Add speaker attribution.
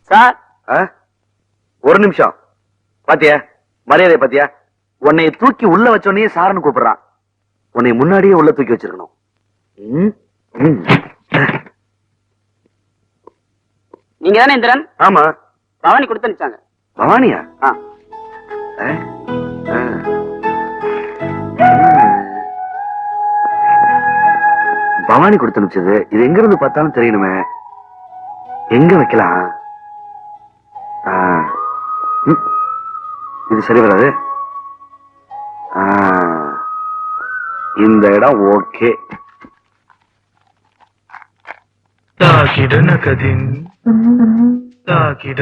Speaker 1: Sir?
Speaker 2: ஒரு நிமிஷம். பாத்தியா? மரியாதை பாத்தியா? உன்னை தூக்கி உள்ள வச்சோடனே சாரன்னு கூப்பிடுறான். உன்னை முன்னாடியே உள்ள தூக்கி வச்சிருக்கணும்.
Speaker 1: நீங்க தானே இந்திரன்?
Speaker 2: ஆமா.
Speaker 1: பவானி கொடுத்து அனுப்பிச்சாங்க.
Speaker 2: பவானியா?
Speaker 1: ஆ.
Speaker 2: பவானி கொடுத்து அனுப்பிச்சது. இது எங்க இருந்து பார்த்தாலும் தெரியணுமே. எங்க வைக்கலாம்? இது சரி வராது. இந்த இடம் ஓகே.
Speaker 3: தாக்கிட கதின் தாக்கிட